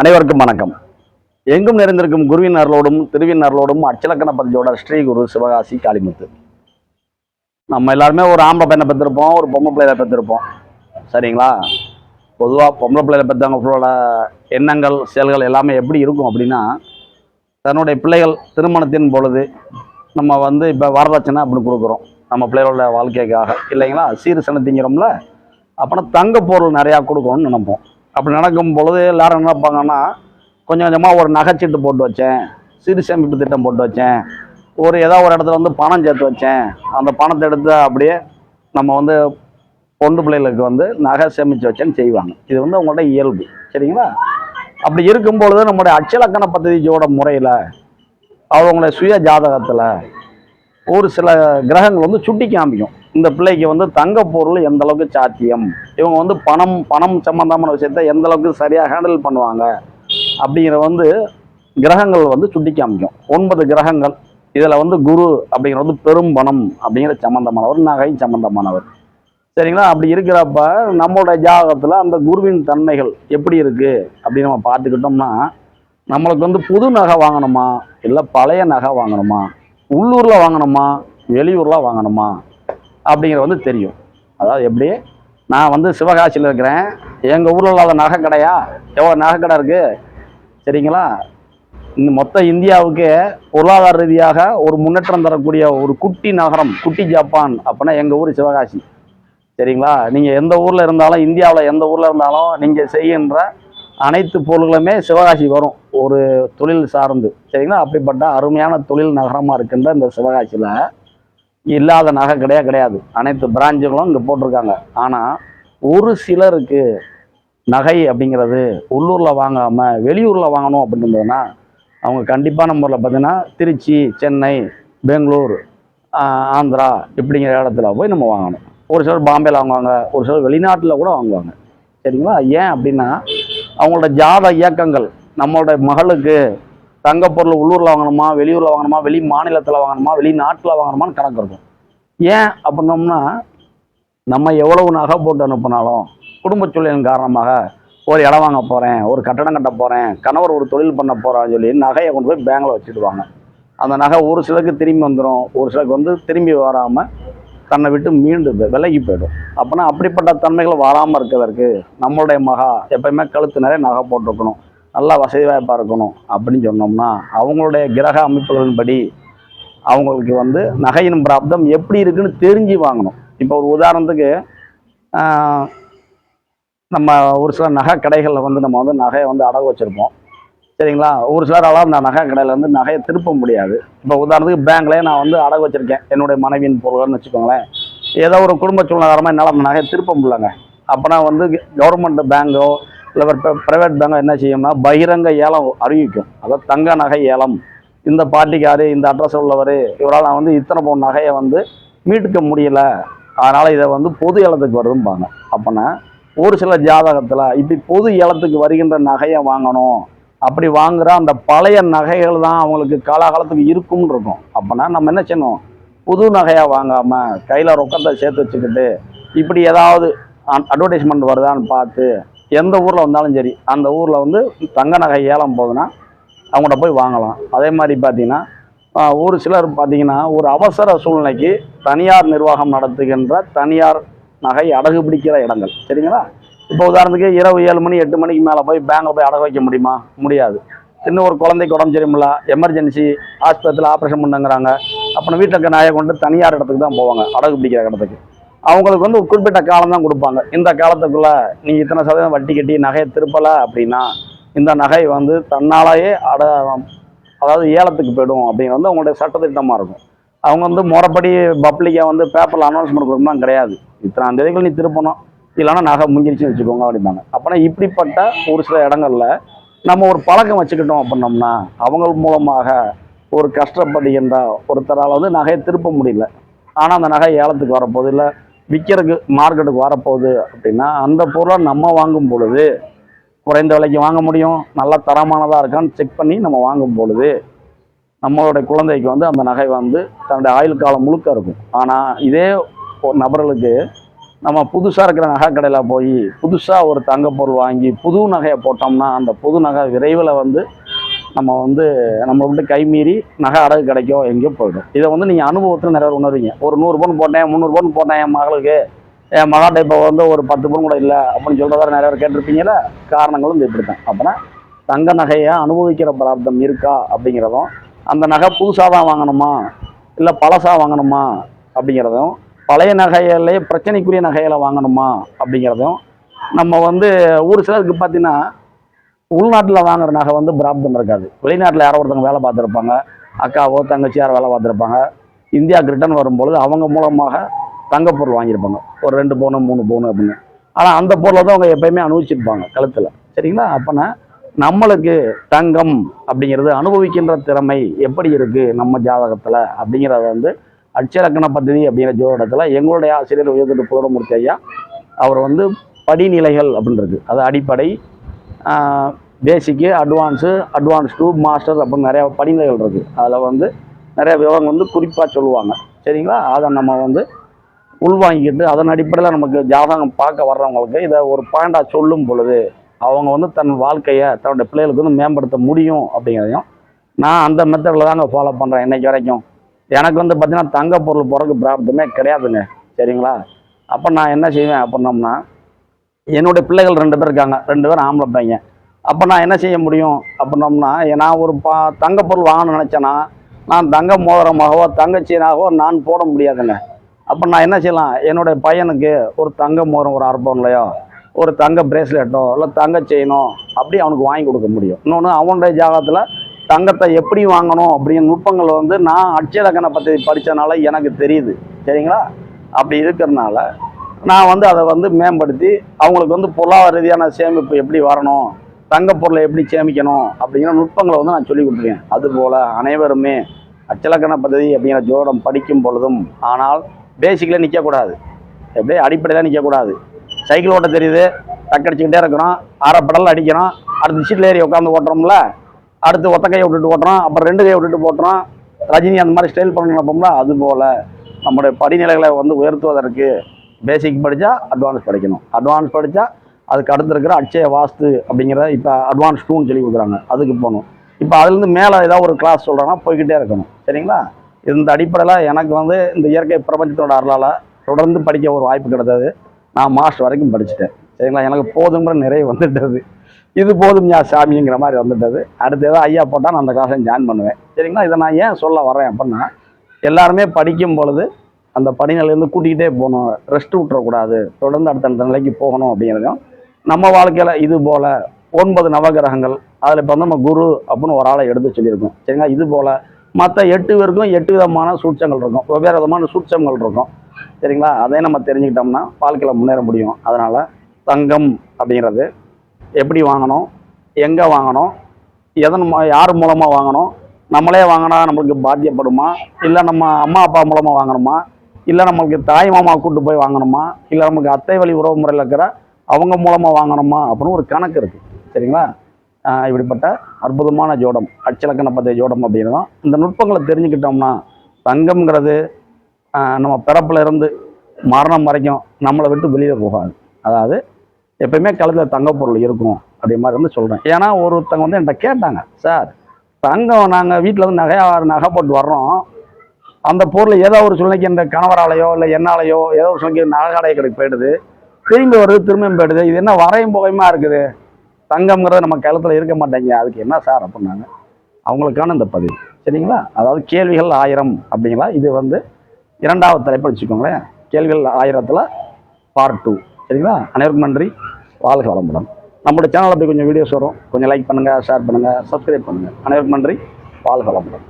அனைவருக்கும் வணக்கம். எங்கும் நிறைந்திருக்கும் குருவின் அருளோடும் திருவின் அருளோடும் அச்சலக்கண பதிஜோட ஸ்ரீ குரு சிவகாசி காளிமுத்து. நம்ம எல்லாருமே ஒரு ஆம்பளை பையனை பெற்றிருப்போம் ஒரு பொம்பளை பிள்ளையில பெற்றிருப்போம். சரிங்களா? பொதுவாக பொம்பளை பிள்ளையில பெற்றவங்களோட எண்ணங்கள் செயல்கள் எல்லாமே எப்படி இருக்கும் அப்படின்னா தன்னுடைய பிள்ளைகள் திருமணத்தின் பொழுது நம்ம வந்து இப்போ வரதட்சணை அப்படின்னு கொடுக்குறோம். நம்ம பிள்ளைகளோட வாழ்க்கைக்காக. இல்லைங்களா? சீர் சனத்திங்கிறோம்ல அப்போனா தங்க பொருள் நிறையா கொடுக்கணும்னு நினைப்போம். அப்படி நடக்கும் பொழுது எல்லாரும் என்ன நினைப்பாங்கன்னா கொஞ்சம் கொஞ்சமாக ஒரு நகைச்சீட்டு போட்டு வச்சேன். சிறு சேமிப்பு திட்டம் போட்டு வச்சேன். ஒரு ஏதோ ஒரு இடத்துல வந்து பணம் சேர்த்து வச்சேன். அந்த பணத்தை எடுத்து அப்படியே நம்ம வந்து பொண்டு பிள்ளைகளுக்கு வந்து நகை சேமித்து வச்சேன்னு செய்வாங்க. இது வந்து அவங்களோட இயல்பு. சரிங்களா? அப்படி இருக்கும் பொழுது நம்முடைய அச்சலக்கண பദ്ധதியோட முறையில் அவங்களுடைய சுய ஜாதகத்தில் ஒரு சில கிரகங்கள் வந்து சுட்டி காமிக்கும். இந்த பிள்ளைக்கு வந்து தங்க பொருள் எந்த அளவுக்கு சாத்தியம்? இவங்க வந்து பணம் பணம் சம்பந்தமான விஷயத்த எந்த அளவுக்கு சரியாக ஹேண்டில் பண்ணுவாங்க? அப்படிங்கிற வந்து கிரகங்கள் வந்து சுட்டி காமிக்கும். ஒன்பது கிரகங்கள். இதில் வந்து குரு அப்படிங்கிற வந்து பெரும் பணம் அப்படிங்கிற சம்மந்தமானவர் நகை சம்மந்தமானவர் சரிங்களா? அப்படி இருக்கிறப்ப நம்மளோட ஜாதகத்தில் அந்த குருவின் தன்மைகள் எப்படி இருக்குது அப்படின்னு நம்ம பார்த்துக்கிட்டோம்னா நம்மளுக்கு வந்து புது நகை வாங்கணுமா? இல்லை பழைய நகை வாங்கணுமா? உள்ளூரில் வாங்கணுமா? வெளியூரில் வாங்கணுமா? அப்படிங்கிறது வந்து தெரியும். அதாவது எப்படி? நான் வந்து சிவகாசியில் இருக்கிறேன். எங்கள் ஊரில் இல்லாத நகை கடையா எவ்வளோ நகை கடை இருக்குது சரிங்களா? இந்த மொத்த இந்தியாவுக்கு பொருளாதார ரீதியாக ஒரு முன்னேற்றம் தரக்கூடிய ஒரு குட்டி நகரம் குட்டி ஜப்பான் அப்படின்னா எங்கள் ஊர் சிவகாசி. சரிங்களா? நீங்கள் எந்த ஊரில் இருந்தாலும் இந்தியாவில் எந்த ஊரில் இருந்தாலும் நீங்கள் செய்கின்ற அனைத்து பொருள்களுமே சிவகாசி வரும். ஒரு தொழில் சார்ந்து. சரிங்களா? அப்படிப்பட்ட அருமையான தொழில் நகரமாக இருக்கின்ற இந்த சிவகாசியில். இல்லாத நகை கிடையாது. கிடையாது அனைத்து பிராஞ்சுகளும் இங்கே போட்டிருக்காங்க. ஆனால் ஒரு சிலருக்கு நகை அப்படிங்கிறது உள்ளூரில் வாங்காமல் வெளியூரில் வாங்கணும் அப்படின்றதுன்னா அவங்க கண்டிப்பான முறையில் பார்த்தீங்கன்னா திருச்சி சென்னை பெங்களூர் ஆந்திரா இப்படிங்கிற இடத்துல போய் நம்ம வாங்கணும். ஒரு சிலர் பாம்பேல வாங்குவாங்க ஒரு சிலர் வெளிநாட்டில் கூட வாங்குவாங்க. சரிங்களா? ஏன் அப்படின்னா அவங்களோட ஜாத இயக்கங்கள் நம்மளோட மகளுக்கு தங்க பொருள் உள்ளூரில் வாங்கணுமா வெளியூரில் வாங்கணுமா வெளி மாநிலத்தில் வாங்கணுமா வெளிநாட்டில் வாங்கணுமான்னு கணக்கு இருக்கும். ஏன் அப்படின்னோம்னா நம்ம எவ்வளவு நகை போட்டு அனுப்புனாலும் குடும்ப சூழலின் காரணமாக ஒரு இடம் வாங்க போகிறேன் ஒரு கட்டடம் கட்ட போகிறேன் கணவர் ஒரு தொழில் பண்ண போகிறான்னு சொல்லி நகையை கொண்டு போய் பேங்கில் வச்சுடுவாங்க அந்த நகை ஒரு சிலருக்கு திரும்பி வந்துடும் ஒரு சிலருக்கு வந்து திரும்பி வராமல் தன்னை விட்டு மீண்டு விலகி போயிடும். அப்போனா அப்படிப்பட்ட தன்மைகள் வராமல் இருக்கிறதற்கு நம்மளுடைய மகா எப்பயுமே கழுத்து நிறைய நகை போட்டிருக்கணும். நல்லா வசதி வாய்ப்பாக இருக்கணும் அப்படின்னு சொன்னோம்னா அவங்களுடைய கிரக அமைப்புகளின்படி அவங்களுக்கு வந்து நகையின் பிராப்தம் எப்படி இருக்குன்னு தெரிஞ்சு வாங்கணும். இப்போ ஒரு உதாரணத்துக்கு நம்ம ஒரு சில நகை கடைகளில் வந்து நம்ம வந்து நகையை வந்து அடகு வச்சுருப்போம். சரிங்களா? ஒரு சிலரால் அந்த நகை கடையில் வந்து நகையை திருப்ப முடியாது. இப்போ உதாரணத்துக்கு பேங்க்லேயே நான் வந்து அடகு வச்சுருக்கேன். என்னுடைய மனைவியின் பொருள்கள்னு வச்சுக்கோங்களேன். ஏதோ ஒரு குடும்ப சூழ்நிலை என்னால் அந்த நகையை திருப்ப முடியலங்க. அப்போனா வந்து கவர்மெண்ட் பேங்கோ இல்லை ப்ரைவேட் பேங்கோ என்ன செய்யும்னா பகிரங்க ஏலம் அறிவிக்கும். அதாவது தங்க நகை ஏலம். இந்த பார்ட்டிக்காரு இந்த அட்ரஸ் உள்ளவர் இவரால் நான் வந்து இத்தனை பவுன் நகையை வந்து மீட்டுக்க முடியல. அதனால் இதை வந்து பொது ஏலத்துக்கு வருதும்பாங்க அப்போனா ஒரு சில ஜாதகத்தில் இப்படி பொது ஏலத்துக்கு வருகின்ற நகையை வாங்கணும். அப்படி வாங்குற அந்த பழைய நகைகள் தான் அவங்களுக்கு காலாகாலத்துக்கு இருக்கும்னு இருக்கும். அப்போனா நம்ம என்ன செய்யணும்? புது நகையாக வாங்காமல் கையில் ரொக்கத்தை சேர்த்து வச்சுக்கிட்டு இப்படி ஏதாவது அட்வர்டைஸ்மெண்ட் வருதான்னு பார்த்து எந்த ஊரில் வந்தாலும் சரி அந்த ஊரில் வந்து தங்க நகை ஏலம் போகுதுன்னா அவங்கள்ட்ட போய் வாங்கலாம். அதே மாதிரி பார்த்தீங்கன்னா ஒரு சிலர் பார்த்தீங்கன்னா ஒரு அவசர சூழ்நிலைக்கு தனியார் நிர்வாகம் நடத்துகின்ற தனியார் நகை அடகு பிடிக்கிற இடங்கள். சரிங்களா? இப்போ உதாரணத்துக்கு இரவு ஏழு மணி எட்டு மணிக்கு மேலே போய் பேங்கில் போய் அடகு வைக்க முடியுமா? முடியாது. இன்னும் ஒரு குழந்தைக்கு உடம்பு சரியுமில்ல எமர்ஜென்சி ஆஸ்பத்திரியில் ஆப்ரேஷன் பண்ணுங்கிறாங்க. அப்புறம் வீட்டில் இருக்க நாயை கொண்டு தனியார் இடத்துக்கு தான் போவாங்க அடகு பிடிக்கிற இடத்துக்கு. அவங்களுக்கு வந்து ஒரு குறிப்பிட்ட காலம் தான் கொடுப்பாங்க. இந்த காலத்துக்குள்ள நீங்கள் இத்தனை சதவீதம் வட்டி கட்டி நகையை திருப்பலை அப்படின்னா இந்த நகை வந்து தன்னாலேயே அட அதாவது ஏலத்துக்கு போயிடும் அப்படிங்கிறது வந்து அவங்களுடைய சட்டத்திட்டமாக இருக்கும். அவங்க வந்து முறைப்படி பப்ளிக்காக வந்து பேப்பரில் அனௌன்ஸ்மெண்ட் கொடுக்கணும் கிடையாது. இத்தனாம் தேதிகள் நீ திருப்பணும். இல்லைன்னா நகை முஞ்சிருச்சுன்னு வச்சுக்கோங்க அப்படிம்பாங்க. அப்போனா இப்படிப்பட்ட ஒரு சில இடங்களில் நம்ம ஒரு பழக்கம் வச்சுக்கிட்டோம் அப்படின்னோம்னா அவங்க மூலமாக ஒரு கஷ்டப்படுகின்ற ஒருத்தரால் வந்து நகையை திருப்ப முடியல. ஆனால் அந்த நகை ஏலத்துக்கு வரப்போது இல்லை விற்கிறதுக்கு மார்க்கெட்டுக்கு வரப்போகுது அப்படின்னா அந்த பொருளை நம்ம வாங்கும் பொழுது குறைந்த விலைக்கு வாங்க முடியும் நல்ல தரமானதாக இருக்கான்னு செக் பண்ணி நம்ம வாங்கும் பொழுது நம்மளுடைய குழந்தைக்கு வந்து அந்த நகை வந்து தன்னுடைய ஆயுள் காலம் முழுக்க இருக்கும். ஆனால் இதே நபர்களுக்கு நம்ம புதுசாக இருக்கிற நகை கடையில் போய் புதுசாக ஒரு தங்கப்பொருள் வாங்கி புது நகையை போட்டோம்னா அந்த புது நகை விரைவில் வந்து நம்ம வந்து நம்ம விட்டு கை மீறி நகை அடகு கிடைக்கும் எங்கேயோ போயிடும். இதை வந்து நீங்கள் அனுபவத்தில் நிறைய உணர்வீங்க ஒரு நூறு போட்டேன் முந்நூறு பவுன் போட்டேன் என் மகளுக்கு. என் மகாட்ட இப்போ வந்து ஒரு பத்து பவுன் கூட இல்லை அப்படின்னு சொல்கிறத நிறைய பேர் கேட்டிருப்பீங்கல்ல காரணங்களும் இப்படி தான். அப்போனா தங்க நகையை அனுபவிக்கிற பிராப்தம் இருக்கா அப்படிங்கிறதும் அந்த நகை புதுசாக தான் வாங்கணுமா இல்லை பழசாக வாங்கணுமா அப்படிங்கிறதும் பழைய நகையிலே பிரச்சனைக்குரிய நகைகளை வாங்கணுமா அப்படிங்கிறதும் நம்ம வந்து ஒரு சிலருக்கு பார்த்தீங்கன்னா உள்நாட்டில் வாங்குற நகை வந்து பிராப்தம் இருக்காது. வெளிநாட்டில் யாரோ ஒருத்தவங்க வேலை பார்த்துருப்பாங்க. அக்காவோ தங்கச்சி யாரோ வேலை பார்த்துருப்பாங்க. இந்தியாவுக்கு ரிட்டர்ன் வரும்பொழுது அவங்க மூலமாக தங்கப்பொருள் வாங்கியிருப்பாங்க. ஒரு ரெண்டு பவுனு மூணு பவுனு அப்படின்னு. ஆனால் அந்த பொருளை தான் அவங்க எப்பயுமே அனுபவிச்சிருப்பாங்க கழுத்தில் சரிங்களா? அப்போனா நம்மளுக்கு தங்கம் அப்படிங்கிறது அனுபவிக்கின்ற திறமை எப்படி இருக்குது நம்ம ஜாதகத்தில் அப்படிங்கிறத வந்து அட்சரக்கண பദ്ധதி அப்படிங்கிற ஜோதிடத்தில் எங்களுடைய ஆசிரியர் உயர்ந்துட்டு புகழமூர்த்தி ஐயா அவர் வந்து படிநிலைகள் அப்படின்றது அது அடிப்படை basic advance advance to master அப்போ நிறையா படிநிலைகள் இருக்குது அதில் வந்து நிறைய விவரங்கள் வந்து குறிப்பாக சொல்லுவாங்க. சரிங்களா? அதை நம்ம வந்து உள்வாங்கிக்கிட்டு அதன் அடிப்படையில் நமக்கு ஜாதகம் பார்க்க வர்றவங்களுக்கு இதை ஒரு பாயிண்டாக சொல்லும் பொழுது அவங்க வந்து தன் வாழ்க்கையை தன்னுடைய பிள்ளைகளுக்கு வந்து மேம்படுத்த முடியும் அப்படிங்கிறதையும் நான் அந்த மெத்தடில் தாங்க ஃபாலோ பண்ணுறேன் இன்றைக்கி வரைக்கும். எனக்கு வந்து பார்த்தீங்கன்னா தங்க பொருள் போகிறதுக்கு பிராப்தமே கிடையாதுங்க. சரிங்களா? அப்போ நான் என்ன செய்வேன் அப்படின்னோம்னா என்னுடைய பிள்ளைகள் ரெண்டு பேர் இருக்காங்க. ரெண்டு பேரும் ஆம்பளை பையன். அப்போ நான் என்ன செய்ய முடியும்? அப்படின்னோம்னா நான் ஒரு பா தங்க பொருள் வாங்கணும்னு நினச்சேன்னா நான் தங்க மோதிரமாகவோ தங்கச்சீனாகவோ நான் போட முடியாதுங்க. அப்போ நான் என்ன செய்யலாம்? என்னுடைய பையனுக்கு ஒரு தங்க மோதிரம் ஒரு அரை பவுன்லையோ ஒரு தங்க பிரேஸ்லெட்டோ இல்லை தங்க செயினோ அப்படி அவனுக்கு வாங்கி கொடுக்க முடியும். இன்னொன்று அவனுடைய ஜாகத்தில் தங்கத்தை எப்படி வாங்கணும் அப்படிங்கிற நுட்பங்கள் வந்து நான் அட்சயலக்கண பற்றி படித்தனால எனக்கு தெரியுது. சரிங்களா? அப்படி இருக்கிறனால நான் வந்து அதை வந்து மேம்படுத்தி அவங்களுக்கு வந்து பொருளாதார ரீதியான சேமிப்பு எப்படி வரணும் தங்க பொருளை எப்படி சேமிக்கணும் அப்படிங்கிற நுட்பங்களை வந்து நான் சொல்லி கொடுத்துருக்கேன். அதுபோல் அனைவருமே அச்சலக்கண பദ്ധதி அப்படிங்கிற ஜோடம் படிக்கும் பொழுதும் ஆனால் பேசிக்கில் நிற்கக்கூடாது எப்படியே அடிப்படையில் நிற்கக்கூடாது சைக்கிள் ஓட்ட தெரியுது டக்கடிச்சுக்கிட்டே இருக்கிறோம் அரைப்படல் அடிக்கிறோம் அடுத்து சீட்டில் ஏறி உட்காந்து ஓட்டுறோம்ல அடுத்து ஒத்த கையை விட்டுட்டு ஓட்டுறோம் அப்புறம் ரெண்டு கையை விட்டுட்டு போட்டுறோம் ரஜினி அந்த மாதிரி ஸ்டைல் பண்ண நினைப்போம்ல அது போல் நம்முடைய படிநிலைகளை வந்து உயர்த்துவதற்கு பேசிக் படித்தா அட்வான்ஸ் படிக்கணும். அட்வான்ஸ் படித்தா அதுக்கு அடுத்து இருக்கிற அட்சய வாஸ்து அப்படிங்கிற இப்போ அட்வான்ஸ் டூன்னு சொல்லி கொடுக்குறாங்க. அதுக்கு போகணும். இப்போ அதுலேருந்து மேலே ஏதாவது ஒரு கிளாஸ் சொல்கிறாங்கன்னா போய்கிட்டே இருக்கணும். சரிங்களா? இந்த அடிப்படையில் எனக்கு வந்து இந்த இயற்கை பிரபஞ்சத்தோட அருளால் தொடர்ந்து படிக்க ஒரு வாய்ப்பு கிடைத்தது. நான் மாஸ்டர் வரைக்கும் படிச்சுட்டேன். சரிங்களா? எனக்கு போதுங்கிற நிறைய வந்துட்டது. இது போதும் யா சாமிங்கிற மாதிரி வந்துட்டது. அடுத்து ஏதோ ஐயா போட்டால் நான் அந்த கிளாஸை ஜாயின் பண்ணுவேன். சரிங்களா? இதை நான் ஏன் சொல்ல வரேன் அப்படின்னா எல்லாருமே படிக்கும் பொழுது அந்த படிநிலையிலேருந்து கூட்டிக்கிட்டே போகணும். ரெஸ்ட் விட்டுறக்கூடாது. தொடர்ந்து அடுத்தடுத்த நிலைக்கு போகணும் அப்படிங்கிறதையும் நம்ம வாழ்க்கையில் இது போல் ஒன்பது நவகிரகங்கள் அதில் இப்போ வந்து நம்ம குரு அப்படின்னு ஒரு ஆளை எடுத்து சொல்லியிருக்கோம். சரிங்களா? இது போல் மற்ற எட்டு பேருக்கும் எட்டு விதமான சூட்சங்கள் இருக்கும். வெவ்வேறு விதமான சூட்சங்கள் இருக்கும். சரிங்களா? அதை நம்ம தெரிஞ்சுக்கிட்டோம்னா வாழ்க்கையில் முன்னேற முடியும். அதனால் தங்கம் அப்படிங்கிறது எப்படி வாங்கணும்? எங்கே வாங்கணும்? எதன் யார் மூலமாக வாங்கணும்? நம்மளே வாங்கினா நம்மளுக்கு பாத்தியப்படுமா? இல்லை நம்ம அம்மா அப்பா மூலமாக வாங்கணுமா? இல்லை நம்மளுக்கு தாய் மாமா கூட்டு போய் வாங்கணுமா? இல்லை நமக்கு அத்தை வழி உறவு முறையில் இருக்கிற அவங்க மூலமாக வாங்கணுமா? அப்படின்னு ஒரு கணக்கு இருக்குது சரிங்களா? இப்படிப்பட்ட அற்புதமான ஜோடம் அச்சலக்கண பத்திய ஜோடம் அப்படின்னா இந்த நுட்பங்களை தெரிஞ்சுக்கிட்டோம்னா தங்கம்ங்கிறது நம்ம பிறப்புல இருந்து மரணம் வரைக்கும் நம்மளை விட்டு வெளியே போகாது. அதாவது எப்பயுமே கழுத்தில் தங்க பொருள் இருக்கும் அப்படி மாதிரி வந்து சொல்கிறேன் ஏன்னா ஒருத்தவங்க வந்து என்கிட்ட கேட்டாங்க சார் தங்கம் நாங்கள் வீட்டில் வந்து நகையாக நகை போட்டு வர்றோம். அந்த பொருள் ஏதோ ஒரு சூழ்நிலைக்கு இந்த கணவராலையோ இல்லை என்னாலையோ ஏதோ ஒரு சூழ்நிலைக்கு நகை கடைக்கு போயிடுது. திரும்பி வருது திரும்பியும் போயிடுது. இது என்ன வரையும் புகையுமா இருக்குது? தங்கம்ங்கிறது நம்ம கழுத்தில் இருக்க மாட்டேங்க. அதுக்கு என்ன சார் அப்படின்னாங்க. அவங்களுக்கான இந்த பதிவு. சரிங்களா? அதாவது கேள்விகள் ஆயிரம் அப்படிங்களா? இது வந்து இரண்டாவது தலைப்பு வச்சுக்கோங்களேன். கேள்விகள் ஆயிரத்தில் பார்ட் டூ சரிங்களா? அனைவருக்கும் நன்றி. வாழ்க வளமுடன். நம்மளுடைய சேனலில் போய் கொஞ்சம் வீடியோஸ் வரும். கொஞ்சம் லைக் பண்ணுங்கள் ஷேர் பண்ணுங்கள் சப்ஸ்கிரைப் பண்ணுங்கள் அனைவருக்கும் நன்றி. வாழ்க வளமுடன்.